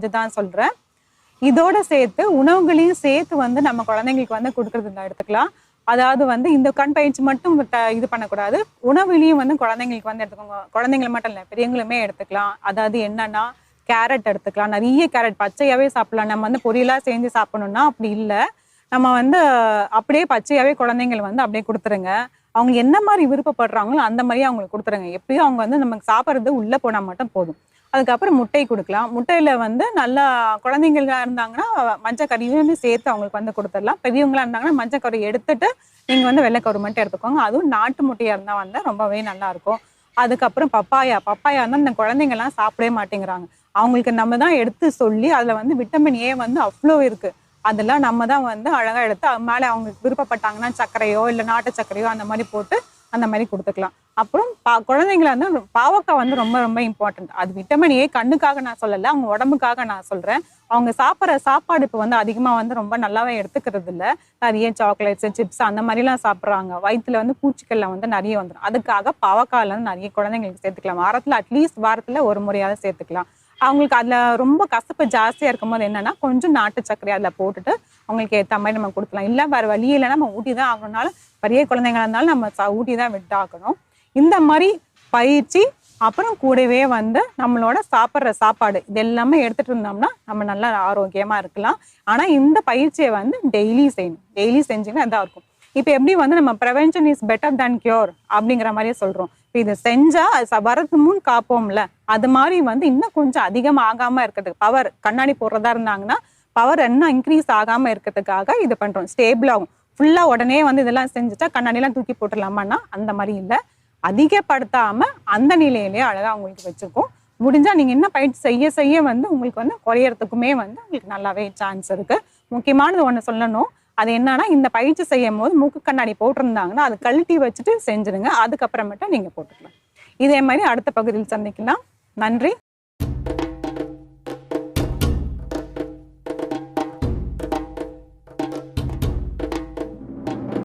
இதுதான் சொல்றேன். இதோட சேர்த்து உணவுகளையும் சேர்த்து வந்து நம்ம குழந்தைங்களுக்கு வந்து கொடுக்கறது இருந்தா எடுத்துக்கலாம். அதாவது வந்து இந்த கண் பயிற்சி மட்டும் இது பண்ணக்கூடாது. உணவுலையும் வந்து குழந்தைங்களுக்கு வந்து எடுத்துக்கோங்க. குழந்தைங்களை மட்டும் இல்லை பெரியவங்களுமே எடுத்துக்கலாம். அதாவது என்னன்னா கேரட் எடுத்துக்கலாம். நிறைய கேரட் பச்சையாவே சாப்பிடலாம். நம்ம வந்து பொரியலா செஞ்சு சாப்பிடணும்னா அப்படி இல்லை. நம்ம வந்து அப்படியே பச்சையாவே குழந்தைங்கள் வந்து அப்படியே கொடுத்துருங்க. அவங்க என்ன மாதிரி விருப்பப்படுறாங்களோ அந்த மாதிரியே அவங்களுக்கு கொடுத்துருங்க. எப்படியும் அவங்க வந்து நமக்கு சாப்பிட்றது உள்ளே போனால் மட்டும் போதும். அதுக்கப்புறம் முட்டை கொடுக்கலாம். முட்டையில் வந்து நல்லா குழந்தைங்களாக இருந்தாங்கன்னா மஞ்சள் கறியும் சேர்த்து அவங்களுக்கு வந்து கொடுத்துடலாம். பெரியவங்களா இருந்தாங்கன்னா மஞ்சள் கறி எடுத்துட்டு நீங்கள் வந்து வெள்ளைக்கரு மட்டும் எடுத்துக்கோங்க. அதுவும் நாட்டு முட்டையாக இருந்தால் வந்து ரொம்பவே நல்லாயிருக்கும் அதுக்கப்புறம் பப்பாயா பப்பாயா வந்து இந்த குழந்தைங்கள்லாம் சாப்பிடவே மாட்டேங்கிறாங்க. அவங்களுக்கு நம்ம தான் எடுத்து சொல்லி அதில் வந்து விட்டமின் ஏ வந்து அவ்வளோ இருக்குது அதெல்லாம் நம்ம தான் வந்து அழகாக எடுத்து அது மேலே அவங்களுக்கு விருப்பப்பட்டாங்கன்னா சர்க்கரையோ இல்லை நாட்டு சர்க்கரையோ அந்த மாதிரி போட்டு அந்த மாதிரி கொடுத்துக்கலாம். அப்புறம் பா குழந்தைங்கள வந்து பாவக்காய் வந்து ரொம்ப ரொம்ப இம்பார்ட்டன்ட் அது விட்டமின் ஏ கண்ணுக்காக நான் சொல்லலை அவங்க உடம்புக்காக நான் சொல்கிறேன் அவங்க சாப்பிட்ற சாப்பாடு இப்போ வந்து அதிகமாக வந்து ரொம்ப நல்லாவே எடுத்துக்கிறது இல்லை. நிறைய சாக்லேட்ஸ் சிப்ஸ் அந்த மாதிரிலாம் சாப்பிட்றாங்க. வயிற்றுல வந்து பூச்சிக்கள்லாம் வந்து நிறைய வந்துடும் அதுக்காக பாவக்காயில் வந்து நிறைய குழந்தைங்களுக்கு சேர்த்துக்கலாம். வாரத்தில் அட்லீஸ்ட் வாரத்தில் ஒரு முறையாவது சேர்த்துக்கலாம். அவங்களுக்கு அதில் ரொம்ப கசப்பு ஜாஸ்தியாக இருக்கும்போது என்னென்னா கொஞ்சம் நாட்டு சர்க்கரை அதில் போட்டுட்டு அவங்களுக்கு ஏற்ற மாதிரி நம்ம கொடுக்கலாம். இல்லை வேறு வழி நம்ம ஊட்டி தான் ஆகணும்னால பெரிய குழந்தைங்களா இருந்தாலும் நம்ம ச- ஊட்டி தான் விட்டாக்கணும் இந்த மாதிரி பயிற்சி அப்புறம் கூடவே வந்து நம்மளோட சாப்பிட்ற சாப்பாடு இது எல்லாமே எடுத்துகிட்டு இருந்தோம்னா நம்ம நல்லா ஆரோக்கியமாக இருக்கலாம். ஆனால் இந்த பயிற்சியை வந்து டெய்லி செய்யணும். டெய்லி செஞ்சிங்கன்னா இதாக இருக்கும். இப்போ எப்படி வந்து நம்ம prevention is better than cure அப்படிங்கிற மாதிரியே சொல்கிறோம் இப்போ இது செஞ்சால் அது வரது முன் காப்போம்ல. அது மாதிரி வந்து இன்னும் கொஞ்சம் அதிகமாக ஆகாமல் இருக்கிறதுக்கு பவர் கண்ணாடி போடுறதா இருந்தாங்கன்னா பவர் இன்னும் இன்க்ரீஸ் ஆகாமல் இருக்கிறதுக்காக இது பண்ணுறோம் ஸ்டேபிள் ஆகும். ஃபுல்லாக உடனே வந்து இதெல்லாம் செஞ்சுட்டா கண்ணாடிலாம் தூக்கி போட்டுடலாமான்னா அந்த மாதிரி இல்லை. அதிகப்படுத்தாமல் அந்த நிலையிலேயே அழகாக உங்களுக்கு வச்சுருக்கோம். முடிஞ்சால் நீங்கள் என்ன பயிற்சி செய்ய செய்ய வந்து உங்களுக்கு வந்து குறையறதுக்குமே வந்து உங்களுக்கு நல்லாவே சான்ஸ் இருக்குது முக்கியமானது ஒன்று சொல்லணும். அது என்னன்னா இந்த பயிற்சி செய்யும் போது மூக்கு கண்ணாடி போட்டிருந்தாங்கன்னா அதை கழட்டி வச்சுட்டு செஞ்சிருங்க அதுக்கப்புறமேட்டா நீங்க போட்டுக்கலாம். இதே மாதிரி அடுத்த பகுதியில் சந்திக்கலாம். நன்றி.